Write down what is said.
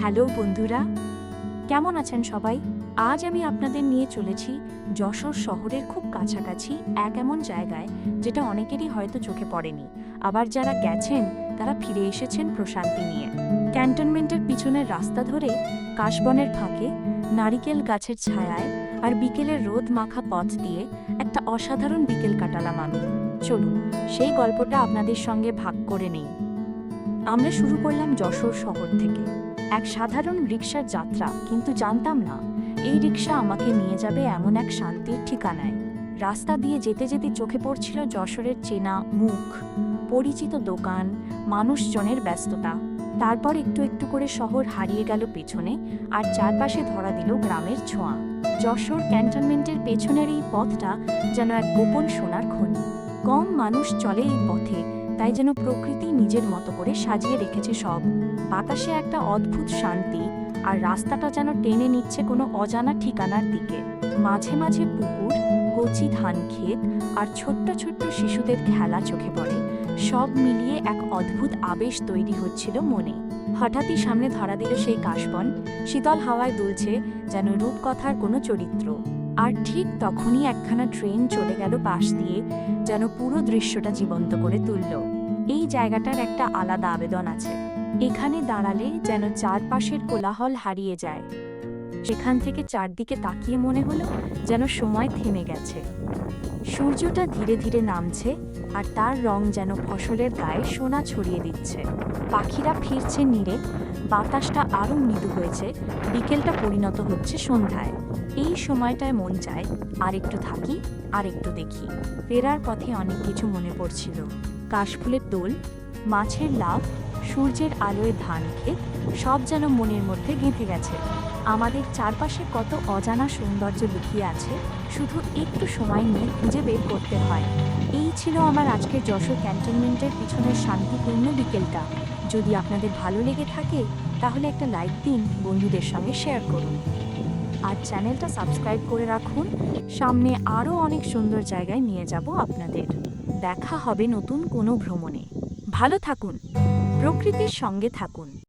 Hello বন্ধুরা, কেমন আছেন সবাই? আজ আমি আপনাদের নিয়ে চলেছি যশোর শহরের খুব কাছাকাছি এক এমন জায়গায় যেটা অনেকেরই হয়তো চোখে পড়েনি। আবার যারা গেছেন, তারা ফিরে এসেছেন প্রশান্তি নিয়ে। ক্যান্টনমেন্টের পিছনের রাস্তা ধরে কাশবনের ফাঁকে, নারিকেল গাছের ছায়ায় আর বিকেলের রোদ মাখা পথ দিয়ে একটা অসাধারণ বিকেল কাটালাম আমি। চলুন, সেই গল্পটা আপনাদের সঙ্গে ভাগ করে নেই। আমরা শুরু করলাম যশোর শহর থেকে। এক সাধারণ রিক্সার যাত্রা, কিন্তু জানতাম না। এই রিক্সা আমাকে নিয়ে যাবে এমন এক শান্তির ঠিকানায়। রাস্তা দিয়ে যেতে যেতে চোখে পড়ছিল যশোরের চেনা মুখ, পরিচিত দোকান, মানুষজনের ব্যস্ততা। তারপর একটু একটু করে শহর হারিয়ে গেল পেছনে আর চারপাশে ধরা দিল গ্রামের ছোঁয়া। যশোর ক্যান্টনমেন্টের পেছনের এই পথটা যেন এক গোপন সোনার খনি। কম মানুষ চলে এই পথে তাই যেন প্রকৃতি নিজের মতো করে সাজিয়ে রেখেছে সব। বাতাসে একটা অদ্ভুত শান্তি, আর রাস্তাটা যেন টেনে নিচ্ছে কোনো অজানা ঠিকানার দিকে। মাঝে মাঝে পুকুর, কচি ধান ক্ষেত, আর ছোট্ট ছোট্ট শিশুদের খেলা চোখে পড়ে। সব মিলিয়ে এক অদ্ভুত আবেশ তৈরি হচ্ছিল মনে। হঠাৎই সামনে ধরা দিল সেই কাশবন। শীতল হাওয়ায় দুলছে যেন রূপকথার কোনো চরিত্র। আর ঠিক তখনই একখানা ট্রেন চলে গেল পাশ দিয়ে, যেন পুরো দৃশ্যটা জীবন্ত করে তুলল। এই জায়গাটার একটা আলাদা আবেদন আছে। এখানে দাঁড়ালে যেন চারপাশের কোলাহল হারিয়ে যায়। সেখান থেকে চারদিকে তাকিয়ে মনে হলো যেন সময় থেমে গেছে। সূর্যটা ধীরে ধীরে নামছে আর তার রং যেন ফসলের গায়ে সোনা ছড়িয়ে দিচ্ছে। পাখিরা ফিরছে নীরে বাতাসটা আরও মৃদু হয়েছে, বিকেলটা পরিণত হচ্ছে সন্ধ্যায়। এই সময়টায় মন চায় আর একটু থাকি আর একটু দেখি। ফেরার পথে অনেক কিছু মনে পড়ছিল। কাশফুলের দোল, মাছের লাভ সূর্যের আলোয় ধান ক্ষেত, সব যেন মনের মধ্যে গেঁথে গেছে। আমাদের চারপাশে কত অজানা সৌন্দর্য লুকিয়ে আছে, শুধু একটু সময় নিয়ে খুঁজে বের করতে হয়। এই ছিল আমার আজকের যশোর ক্যান্টনমেন্টের পিছনের শান্তিপূর্ণ বিকেলটা। যদি আপনাদের ভালো লেগে থাকে, তাহলে একটা লাইক দিন, বন্ধুদের সঙ্গে শেয়ার করুন। আর চ্যানেলটা সাবস্ক্রাইব করে রাখুন, সামনে আরও অনেক সুন্দর জায়গায় নিয়ে যাব আপনাদের। দেখা হবে নতুন কোনো ভ্রমণে। ভালো থাকুন। প্রকৃতির সঙ্গে থাকুন।